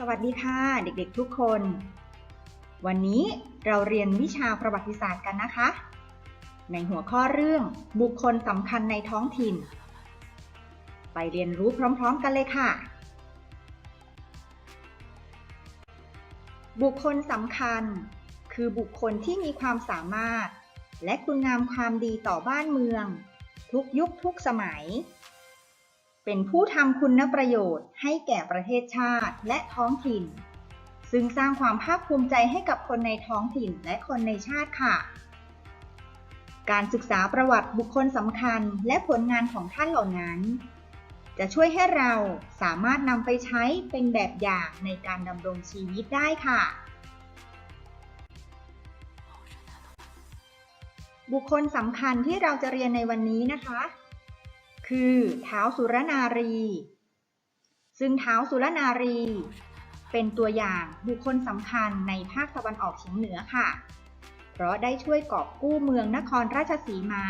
สวัสดีค่ะ เด็กๆทุกคน วันนี้เราเรียนวิชาประวัติศาสตร์กันนะคะ ในหัวข้อเรื่องบุคคลสำคัญในท้องถิ่น ไปเรียนรู้พร้อม ๆ กันเลยค่ะ บุคคลสำคัญ คือบุคคลที่มีความสามารถ และคุณงามความดีต่อบ้านเมือง ทุกยุคทุกสมัย เป็นผู้ทำคุณประโยชน์ให้แก่ประเทศชาติและท้องถิ่น ซึ่งสร้างความภาคภูมิใจให้กับคนในท้องถิ่นและคนในชาติค่ะ การศึกษาประวัติบุคคลสำคัญและผลงานของท่านเหล่านั้น จะช่วยให้เราสามารถนำไปใช้เป็นแบบอย่างในการดำรงชีวิตได้ค่ะบุคคลสำคัญที่เราจะเรียนในวันนี้นะคะ คือเท้าสุรนารี ซึ่งเท้าสุรนารี เป็นตัวอย่างบุคคลสำคัญในภาคตะวันออกเฉียงเหนือค่ะ เพราะได้ช่วยกอบกู้เมืองนครราชสีมา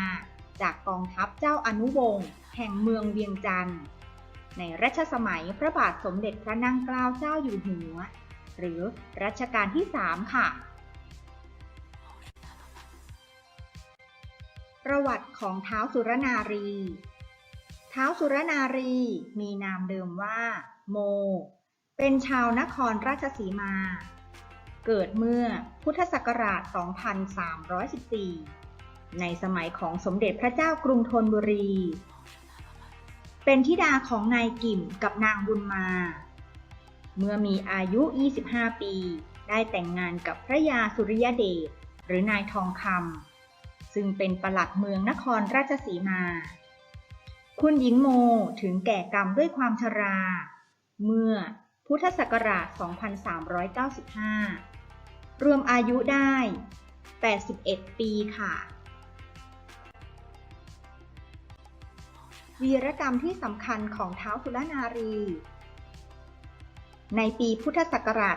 จากกองทัพเจ้าอนุวงศ์แห่งเมืองเวียงจันทร์ ในรัชสมัยพระบาทสมเด็จพระนั่งเกล้าเจ้าอยู่หัว หรือรัชกาลที่ 3 ค่ะประวัติของเท้าสุรนารี ท้าวสุรนารี มีนามเดิมว่า โม เป็นชาวนครราชสีมา เกิดเมื่อพุทธศักราช 2314 ในสมัยของสมเด็จพระเจ้ากรุงธนบุรี เป็นธิดาของนายกิ่มกับนางบุญมา เมื่อมีอายุ 25 ปี ได้แต่งงานกับพระยาสุริยเดชหรือนายทองคำซึ่งเป็นประหลัดเมืองนครราชสีมา คุณหญิงโมถึงแก่กรรมด้วยความชรา เมื่อพุทธศักราช 2395 รวมอายุได้ 81 ปีค่ะ วีรกรรมที่สำคัญของเท้าวสุรนารี ในปีพุทธศักราช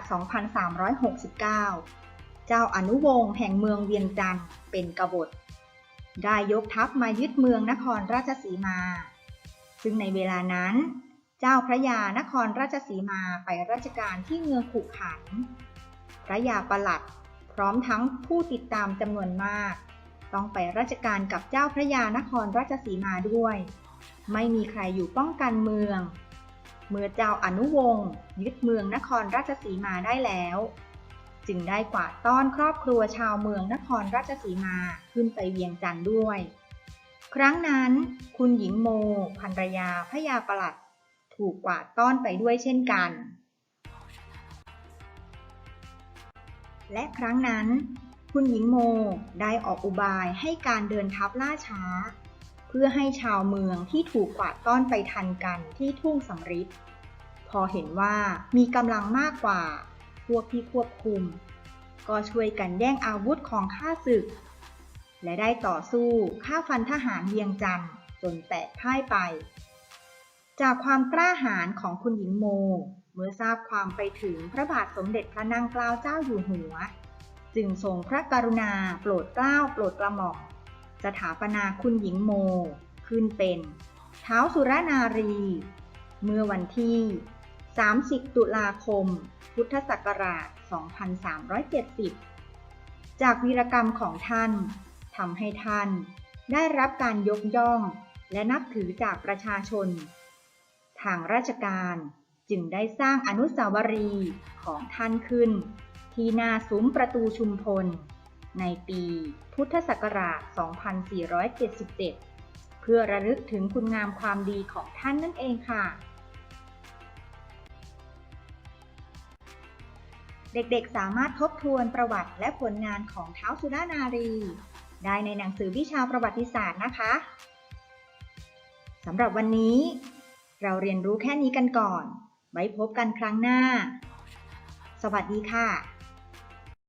2369 เจ้าอนุวงศ์แห่งเมืองเวียงจันทร์เป็นกบฏได้ยกทัพมายึดเมืองนครราชสีมา ซึ่งในเวลานั้น เจ้าพระยานครราชสีมาไปราชการที่เมืองขุขัน พระยาประหลัดพร้อมทั้งผู้ติดตามจำนวนมาก ต้องไปราชการกับเจ้าพระยานครราชสีมาด้วย ไม่มีใครอยู่ป้องกันเมือง เมื่อเจ้าอนุวงศ์ยึดเมืองนครราชสีมาได้แล้ว จึงได้กวาดต้อนครอบครัวชาวเมืองนครราชสีมาขึ้นไปเวียงจันทร์ด้วย ครั้งนั้น คุณหญิงโมภรรยาพระยาประหลัด ถูกกวาดต้อนไปด้วยเช่นกัน และครั้งนั้น คุณหญิงโมได้ออกอุบายให้การเดินทัพล่าช้า เพื่อให้ชาวเมืองที่ถูกกวาดต้อนไปทันกันที่ทุ่งสำริดพอเห็นว่ามีกำลังมากกว่า พวกที่ควบคุม ก็ช่วยกันแย่งอาวุธของข้าศึก และได้ต่อสู้ฆ่าฟันทหารเวียงจันทร์จนแตกพ่ายไป จากความกล้าหาญของคุณหญิงโม เมื่อทราบความไปถึงพระบาทสมเด็จพระนางเกล้าเจ้าอยู่หัว จึงทรงพระกรุณาโปรดเกล้าโปรดกระหม่อมสถาปนาคุณหญิงโม ขึ้นเป็นเท้าสุรนารี เมื่อวันที่ 30 ตุลาคม พุทธศักราช 2370 จากวีรกรรมของท่าน ทำให้ท่าน ได้รับการยกย่องและนับถือจากประชาชน ทางราชการจึงได้สร้างอนุสาวรีย์ของท่านขึ้น ที่หน้าซุ้มประตูชุมพล ในปีพุทธศักราช 2477 เพื่อระลึกถึงคุณงามความดีของท่านนั่นเองค่ะ เด็กๆสามารถทบทวนประวัติและผลงานของเท้าวสุรานารี ได้ในหนังสือวิชาประวัติศาสตร์นะคะสำหรับวันนี้ เราเรียนรู้แค่นี้กันก่อน ไว้พบกันครั้งหน้า สวัสดีค่ะ